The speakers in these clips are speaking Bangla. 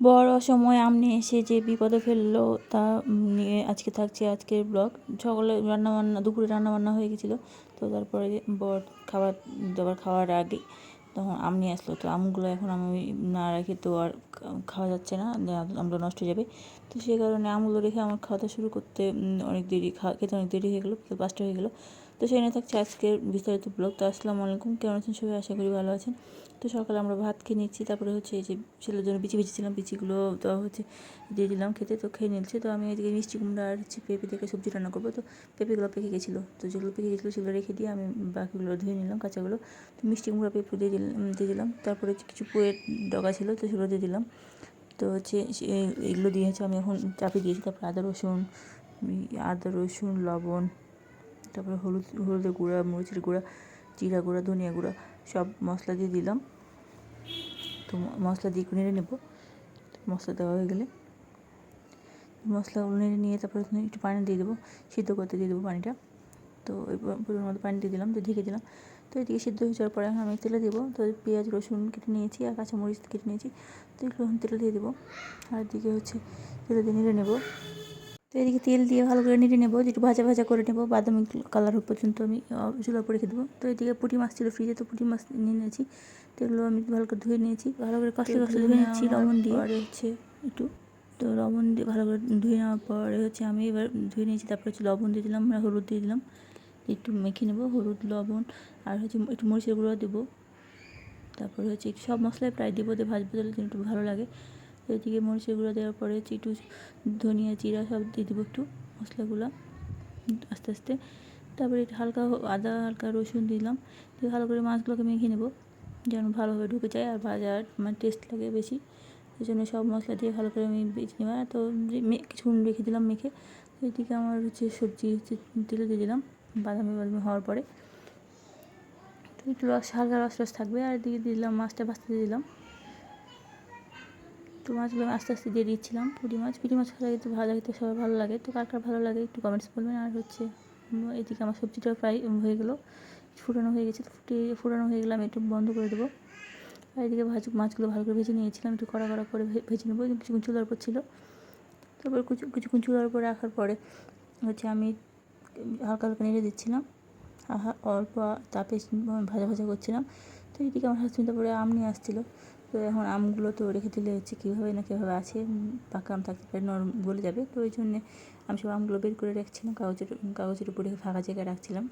বড় অসময়ে আমনি এসে যে বিপদে ফেলল, তা নিয়ে আজকে থাকছে আজকের ব্লগ। সকালে রান্না বান্না দুপুরে রান্না বান্না হয়ে গেছিল, তো তারপরে বর খাবার দাবার খাওয়ার আগে তখন আম নিয়ে আসলো। তো আমগুলো এখন আমি না রেখে তো আর খাওয়া যাচ্ছে না আমগুলো নষ্ট হয়ে যাবে। তো সেই কারণে আমগুলো রেখে আমার খাওয়া দাওয়া শুরু করতে অনেক দেরি খাওয়া খেতে অনেক দেরি হয়ে গেলো পাঁচটা হয়ে গেলো। তো সেই সেখানে থাকছে আজকের বিস্তারিত ব্লগ তো আসসালামু আলাইকুম, কেমন আছেন সবাই? আশা করি ভালো আছেন। তো সকালে আমরা ভাত খেয়ে নিচ্ছি, তারপরে হচ্ছে এই যে ছেলের জন্য বিচি বিছিছিলাম বিচিগুলো তো হচ্ছে দিয়ে দিলাম খেতে, তো খেয়ে নিচ্ছে। তো আমি এদিকে মিষ্টি কুমড়া আর হচ্ছে পেঁপে থেকে সবজি রান্না করব। তো পেঁপেগুলো পেকে গেছিল, তো যেগুলো পেকে গেছিল সেগুলো রেখে দিয়ে আমি বাকিগুলো ধুয়ে নিলাম, কাঁচাগুলো। তো মিষ্টি কুমড়া, পেঁপে দিয়ে দিলাম দিয়ে দিলাম। তারপরে হচ্ছে কিছু পুয়ের ডগা ছিল, তো সেগুলো দিয়ে দিলাম। তো হচ্ছে এগুলো দিয়ে হচ্ছে আমি এখন চাপিয়ে দিয়েছি। তারপরে আদা রসুন আদা রসুন, লবণ তারপরে হলুদ, হলুদের গুঁড়া, মরিচের গুঁড়া, জিরা গুঁড়া, ধনিয়া গুঁড়া, সব মশলা দিয়ে দিলাম। তো মশলা দিয়ে নেড়ে নেব। মশলা দেওয়া হয়ে গেলে মশলাগুলো নেড়ে নিয়ে তারপরে একটু পানি দিয়ে দেবো, সিদ্ধ করতে দিয়ে দেবো পানিটা। তো পরিমাণ মতো পানি দিয়ে দিলাম, তো ঢেকে দিলাম। তো এদিকে সিদ্ধ হয়ে যাওয়ার পরে এখন আমি তেলে দেবো। তো পেঁয়াজ, রসুন কেটে নিয়েছি আর কাঁচামরিচ কেটে নিয়েছি। তো এগুলো তেলে দিয়ে দেবো। আর এদিকে হচ্ছে তেলে দিয়ে নেড়ে নেব। তো এদিকে তেল দিয়ে ভালো করে নেড়ে নেব একটু ভাজা ভাজা করে নেব। বাদামি কালার পর্যন্ত আমি চুলা উপরে রেখে দেবো। তো এদিকে পুঁটি মাছ ছিল ফ্রিজে তো পুঁটি মাছ নিয়ে নিয়েছি। তো এগুলো আমি ভালো করে ধুয়ে নিয়েছি। ভালো করে কষ্ট কষ্ট ধুয়ে নিয়েছি লবণ দিয়ে। পরে হচ্ছে একটু। তো লবণ দিয়ে ভালো করে ধুয়ে নেওয়ার পরে হচ্ছে আমি এবার ধুয়ে নিয়েছি তারপরে হচ্ছে লবণ দিয়ে দিলাম হলুদ দিয়ে দিলাম। একটু মেখে নেব হলুদ লবণ আর হচ্ছে একটু মরিচের গুঁড়ো দেবো। তারপরে হচ্ছে একটু সব মশলাই প্রায় দেবো দিয়ে ভাজবো তাহলে একটু ভালো লাগে। এদিকে মরিচের গুঁড়ো দেওয়ার পরে একটু ধনিয়া জিরা সব দিয়ে দেবো একটু মশলাগুলো আস্তে আস্তে। তারপরে হালকা আদা, হালকা রসুন দিলাম। দিয়ে ভালো করে মাছগুলোকে মেখে নেব, যেন ভালোভাবে ঢুকে যায় আর ভাজার মানে টেস্ট লাগে বেশি। সেই জন্য সব মশলা দিয়ে ভালো করে আমি বেছে নেওয়া তো কিছুক্ষণ রেখে দিলাম, মেখে। এদিকে আমার হচ্ছে সবজি হচ্ছে তেলে দিয়ে দিলাম, বাদামি বাদামি হওয়ার পরে। একটু রস হালকা রস রস থাকবে। আর এদিকে দিলাম, মাছটা ভাজতে দিয়ে দিলাম। তো মাছগুলো আস্তে আস্তে দিয়ে দিচ্ছিলাম। পুঁটি মাছ পুঁটি মাছ ভাজা খেতে ভাজা খেতে সবাই ভালো লাগে। তো কার কার ভালো লাগে একটু কমেন্টস বলবেন। আর হচ্ছে এদিকে আমার সবজিটা প্রায় হয়ে গেলো, ফুটানো হয়ে গেছে। ফুটিয়ে ফুটানো হয়ে গেলে আমি একটু বন্ধ করে দেবো। আর এদিকে ভাজ, মাছগুলো ভালো করে ভেজে নিয়েছিলাম, একটু কড়া কড়া করে ভেজে নেব। কিছুক্ষণ চুলার উপর ছিল। তারপর কিছু কিছুক্ষণ চুলার উপর রাখার পরে হচ্ছে আমি হালকা হালকা নেড়ে দিচ্ছিলাম। অল্প তাপে ভাজা ভাজা করছিলাম। তো এদিকে আমার হাজবেন্ড তারপরে আম নিয়ে আসছিল। তো এখন আমগুলো তো রেখে দিলে হচ্ছে কীভাবে না কীভাবে আছে পাকা আম থাকতে পারে, নরম গলে যাবে। তো ওই জন্যে আমি সব আমগুলো বের করে রাখছিলাম, কাগজের কাগজের উপরে ফাঁকা জায়গায় রাখছিলাম।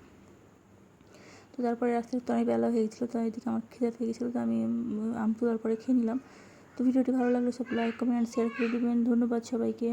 তো তারপরে রাস্তা তো অনেক বেলা হয়ে গেছিল, তো এদিকে আমার খিদে পেয়ে গেছিল, তো আমি আম তোলার পরে খেয়ে নিলাম। তো ভিডিওটি ভালো লাগলে সব লাইক কমেন্ট শেয়ার করে দেবেন। ধন্যবাদ সবাইকে।